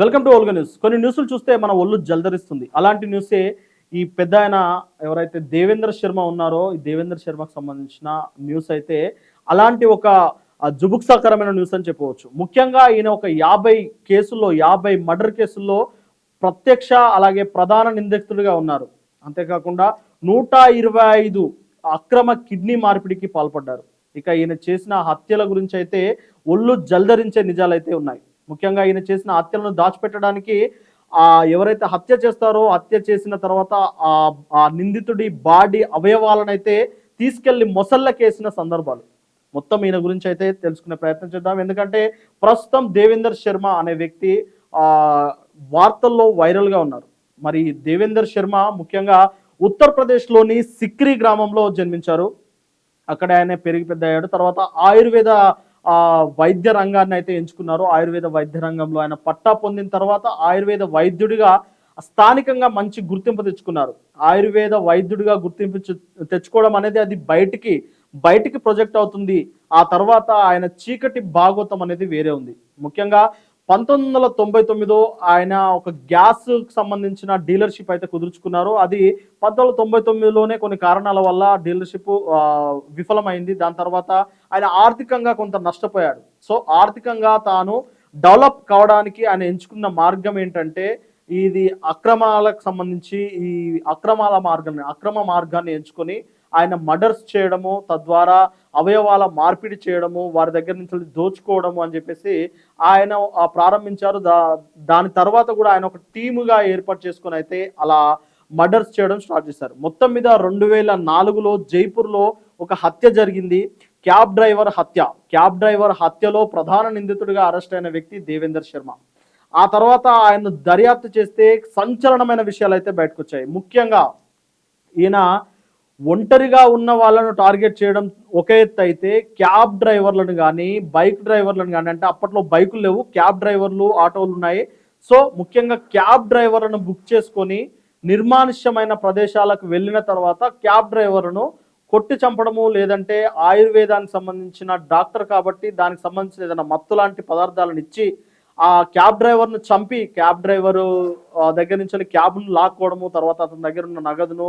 Welcome to Olga news. కొన్ని న్యూస్లు చూస్తే మన ఒళ్ళు జల్దరిస్తుంది. అలాంటి న్యూసే ఈ పెద్ద ఆయన ఎవరైతే దేవేంద్ర శర్మ ఉన్నారో ఈ దేవేంద్ర శర్మకు సంబంధించిన న్యూస్ అయితే అలాంటి ఒక జుబుక్సాకరమైన న్యూస్ అని చెప్పవచ్చు. ముఖ్యంగా ఈయన ఒక యాభై కేసుల్లో యాభై మర్డర్ కేసుల్లో ప్రత్యక్ష అలాగే ప్రధాన నిందితుడిగా ఉన్నారు. అంతేకాకుండా నూట ఇరవై ఐదు అక్రమ కిడ్నీ మార్పిడికి పాల్పడ్డారు. ఇక ఈయన చేసిన హత్యల గురించి అయితే ఒళ్ళు జల్దరించే నిజాలైతే ఉన్నాయి. ముఖ్యంగా ఈయన చేసిన హత్యలను దాచిపెట్టడానికి ఆ ఎవరైతే హత్య చేస్తారో హత్య చేసిన తర్వాత ఆ ఆ నిందితుడి బాడీ అవయవాలనైతే తీసుకెళ్ళి మొసళ్ళకేసిన సందర్భాలు. మొత్తం ఈయన గురించి అయితే తెలుసుకునే ప్రయత్నం చేద్దాం. ఎందుకంటే ప్రస్తుతం దేవేందర్ శర్మ అనే వ్యక్తి ఆ వార్తల్లో వైరల్గా ఉన్నారు. మరి దేవేందర్ శర్మ ముఖ్యంగా ఉత్తరప్రదేశ్లోని సిక్రీ గ్రామంలో జన్మించారు. అక్కడ ఆయన పెరిగి పెద్ద అయ్యాడు తర్వాత ఆయుర్వేద వైద్య రంగాన్ని అయితే ఎంచుకున్నారు ఆయుర్వేద వైద్య రంగంలో ఆయన పట్టా పొందిన తర్వాత ఆయుర్వేద వైద్యుడిగా స్థానికంగా మంచి గుర్తింపు తెచ్చుకున్నారు. ఆయుర్వేద వైద్యుడిగా గుర్తింపు తెచ్చుకోవడం అనేది అది బయటికి బయటికి ప్రొజెక్ట్ అవుతుంది. ఆ తర్వాత ఆయన చీకటి భాగోతం అనేది వేరే ఉంది. ముఖ్యంగా పంతొమ్మిది వందల తొంభై తొమ్మిదో ఆయన ఒక గ్యాస్ సంబంధించిన డీలర్షిప్ అయితే కుదుర్చుకున్నారు. అది పంతొమ్మిది వందల తొంభై తొమ్మిదిలోనే కొన్ని కారణాల వల్ల డీలర్షిప్ విఫలమైంది. దాని తర్వాత ఆయన ఆర్థికంగా కొంత నష్టపోయాడు. సో ఆర్థికంగా తాను డెవలప్ కావడానికి ఆయన ఎంచుకున్న మార్గం ఏంటంటే ఇది అక్రమాలకు సంబంధించి ఈ అక్రమాల మార్గాన్ని అక్రమ మార్గాన్ని ఎంచుకొని ఆయన మర్డర్స్ చేయడము తద్వారా అవయవాల మార్పిడి చేయడము వారి దగ్గర నుంచి దోచుకోవడము అని చెప్పేసి ఆయన ప్రారంభించారు. దా దాని తర్వాత కూడా ఆయన ఒక టీముగా ఏర్పాటు చేసుకుని అయితే అలా మర్డర్స్ చేయడం స్టార్ట్ చేశారు. మొత్తం మీద రెండు వేల నాలుగులో జైపూర్లో ఒక హత్య జరిగింది. క్యాబ్ డ్రైవర్ హత్య. క్యాబ్ డ్రైవర్ హత్యలో ప్రధాన నిందితుడిగా అరెస్ట్ అయిన వ్యక్తి దేవేందర్ శర్మ. ఆ తర్వాత ఆయన దర్యాప్తు చేస్తే సంచలనమైన విషయాలు అయితే బయటకు వచ్చాయి. ముఖ్యంగా ఈయన ఒంటరిగా ఉన్న వాళ్ళను టార్గెట్ చేయడం ఒక ఎత్తు అయితే క్యాబ్ డ్రైవర్లను కానీ బైక్ డ్రైవర్లను కానీ అంటే అప్పట్లో బైకులు లేవు క్యాబ్ డ్రైవర్లు ఆటోలు ఉన్నాయి. సో ముఖ్యంగా క్యాబ్ డ్రైవర్లను బుక్ చేసుకొని నిర్మానుష్యమైన ప్రదేశాలకు వెళ్ళిన తర్వాత క్యాబ్ డ్రైవర్ను కొట్టి చంపడము లేదంటే ఆయుర్వేదానికి సంబంధించిన డాక్టర్ కాబట్టి దానికి సంబంధించిన ఏదైనా మత్తు లాంటి పదార్థాలను ఇచ్చి ఆ క్యాబ్ డ్రైవర్ను చంపి క్యాబ్ డ్రైవరు దగ్గర నుంచి క్యాబ్ను లాక్కోవడము తర్వాత అతని దగ్గర ఉన్న నగదును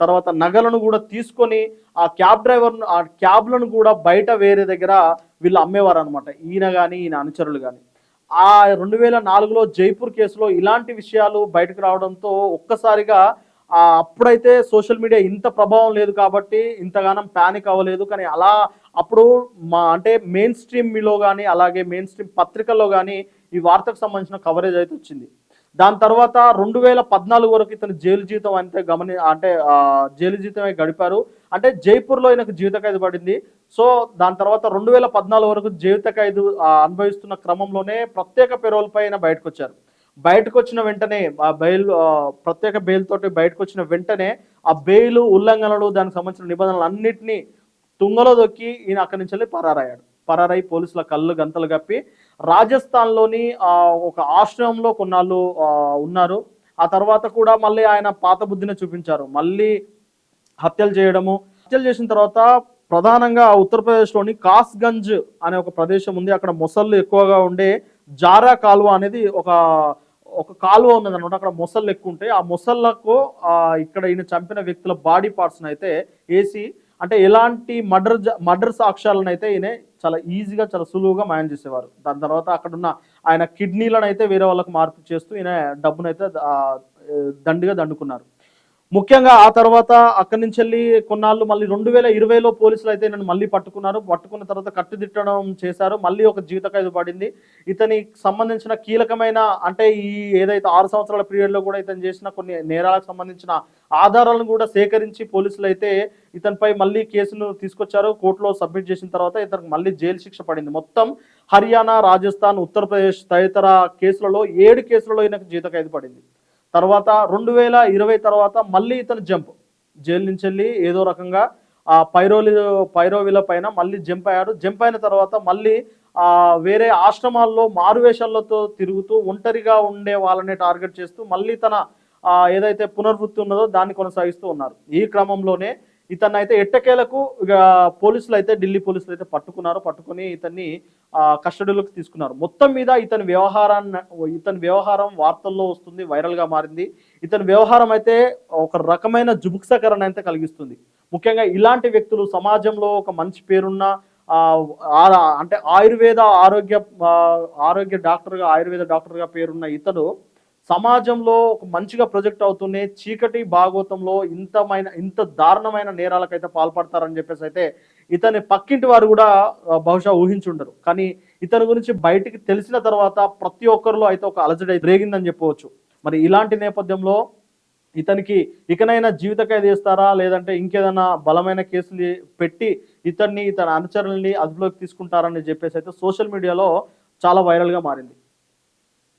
తర్వాత నగలను కూడా తీసుకొని ఆ క్యాబ్ డ్రైవర్ను ఆ క్యాబ్లను కూడా బయట వేరే దగ్గర వీళ్ళు అమ్మేవారు అనమాట ఈయన కానీ ఈయన అనుచరులు కానీ ఆ రెండు వేల నాలుగులో జైపూర్ కేసులో ఇలాంటి విషయాలు బయటకు రావడంతో ఒక్కసారిగా అప్పుడైతే సోషల్ మీడియా ఇంత ప్రభావం లేదు కాబట్టి ఇంతగానం ప్యానిక్ అవ్వలేదు. కానీ అలా అప్పుడు మా అంటే మెయిన్ స్ట్రీమ్లో కానీ అలాగే మెయిన్ స్ట్రీమ్ పత్రికల్లో కానీ ఈ వార్తకు సంబంధించిన కవరేజ్ అయితే వచ్చింది. దాని తర్వాత రెండు వేల పద్నాలుగు వరకు ఇతను జైలు జీవితం అంతే గమని అంటే జైలు జీవితమే గడిపారు. అంటే జైపూర్లో ఈయనకు జీవిత ఖైదు పడింది. సో దాని తర్వాత రెండు వేల పద్నాలుగు వరకు జీవిత ఖైదు అనుభవిస్తున్న క్రమంలోనే ప్రత్యేక పెరోల్పై ఆయన బయటకు వచ్చారు బయటకు వచ్చిన వెంటనే ఆ బెయిల్ ప్రత్యేక బెయిల్ తోటి బయటకు వచ్చిన వెంటనే ఆ బెయిల్ ఉల్లంఘనలు దానికి సంబంధించిన నిబంధనలు అన్నింటినీ తుంగలో దొక్కి ఈయన అక్కడి నుంచి వెళ్ళి పరారయ్యాడు. పరారై పోలీసుల కళ్ళు గంతలు కప్పి రాజస్థాన్లోని ఒక ఆశ్రమంలో కొన్నాళ్ళు ఉన్నారు. ఆ తర్వాత కూడా మళ్ళీ ఆయన పాత బుద్ధిని చూపించారు. మళ్ళీ హత్యలు చేయడము. హత్యలు చేసిన తర్వాత ప్రధానంగా ఉత్తరప్రదేశ్లోని కాస్గంజ్ అనే ఒక ప్రదేశం ఉంది. అక్కడ మొసళ్ళు ఎక్కువగా ఉండే జారా కాలువ అనేది ఒక ఒక కాలువ ఉన్నది అనమాట అక్కడ మొసళ్ళు ఎక్కువ ఉంటాయి. ఆ మొసళ్ళకు ఇక్కడ ఈయన చంపిన వ్యక్తుల బాడీ పార్ట్స్ని అయితే వేసి అంటే ఎలాంటి మర్డర్ మర్డర్ సాక్ష్యాలను అయితే ఈయన చాలా ఈజీగా చాలా సులువుగా మాయం చేసేవారు. దాని తర్వాత అక్కడ ఉన్న ఆయన కిడ్నీలను అయితే వేరే వాళ్ళకు మార్పు చేస్తూ ఈయన డబ్బునైతే దండిగా దండుకున్నారు. ముఖ్యంగా ఆ తర్వాత అక్కడి నుంచి వెళ్ళి కొన్నాళ్ళు మళ్ళీ రెండు వేల ఇరవైలో పోలీసులు అయితే నన్ను మళ్ళీ పట్టుకున్నారు. పట్టుకున్న తర్వాత కట్టుదిట్టడం చేశారు. మళ్ళీ ఒక జీవిత ఖైదు పడింది. ఇతనికి సంబంధించిన కీలకమైన అంటే ఈ ఏదైతే ఆరు సంవత్సరాల పీరియడ్లో కూడా ఇతను చేసిన కొన్ని నేరాలకు సంబంధించిన ఆధారాలను కూడా సేకరించి పోలీసులు అయితే ఇతనిపై మళ్ళీ కేసును తీసుకొచ్చారు. కోర్టులో సబ్మిట్ చేసిన తర్వాత ఇతనికి మళ్ళీ జైలు శిక్ష పడింది. మొత్తం హర్యానా రాజస్థాన్ ఉత్తరప్రదేశ్ తదితర కేసులలో ఏడు కేసులలో ఈయనకు జీవిత ఖైదు పడింది. తర్వాత రెండు వేల ఇరవై తర్వాత మళ్ళీ ఇతను జంప్. జైలు నుంచి వెళ్ళి ఏదో రకంగా ఆ పైరోలి పైరోవిల పైన మళ్ళీ జంప్ అయ్యాడు. జంప్ అయిన తర్వాత మళ్ళీ ఆ వేరే ఆశ్రమాల్లో మారువేషాలతో తిరుగుతూ ఒంటరిగా ఉండే వాళ్ళని టార్గెట్ చేస్తూ మళ్ళీ తన ఏదైతే పునర్వృత్తి ఉన్నదో దాన్ని కొనసాగిస్తూ ఉన్నారు. ఈ క్రమంలోనే ఇతన్ని అయితే ఎట్టకేలకు ఇక పోలీసులు అయితే ఢిల్లీ పోలీసులు అయితే పట్టుకున్నారు. పట్టుకొని ఇతన్ని కస్టడీలోకి తీసుకున్నారు. మొత్తం మీద ఇతని వ్యవహారాన్ని ఇతని వ్యవహారం వార్తల్లో వస్తుంది వైరల్గా మారింది. ఇతని వ్యవహారం అయితే ఒక రకమైన జుబుక్సకరణ అయితే కలిగిస్తుంది. ముఖ్యంగా ఇలాంటి వ్యక్తులు సమాజంలో ఒక మంచి పేరున్న అంటే ఆయుర్వేద ఆరోగ్య ఆరోగ్య డాక్టర్గా ఆయుర్వేద డాక్టర్గా పేరున్న ఇతడు సమాజంలో ఒక మంచిగా ప్రొజెక్ట్ అవుతూనే చీకటి భాగవతంలో ఇంతమైన ఇంత దారుణమైన నేరాలకైతే పాల్పడతారని చెప్పేసి అయితే ఇతని పక్కింటి వారు కూడా బహుశా ఊహించుండరు. కానీ ఇతని గురించి బయటికి తెలిసిన తర్వాత ప్రతి ఒక్కరిలో అయితే ఒక అలజడి అయితే రేగిందని చెప్పవచ్చు. మరి ఇలాంటి నేపథ్యంలో ఇతనికి ఇకనైనా జీవిత ఖైదు చేస్తారా లేదంటే ఇంకేదైనా బలమైన కేసులు పెట్టి ఇతన్ని ఇతని అనుచరుల్ని అదుపులోకి తీసుకుంటారని చెప్పేసి అయితే సోషల్ మీడియాలో చాలా వైరల్గా మారింది.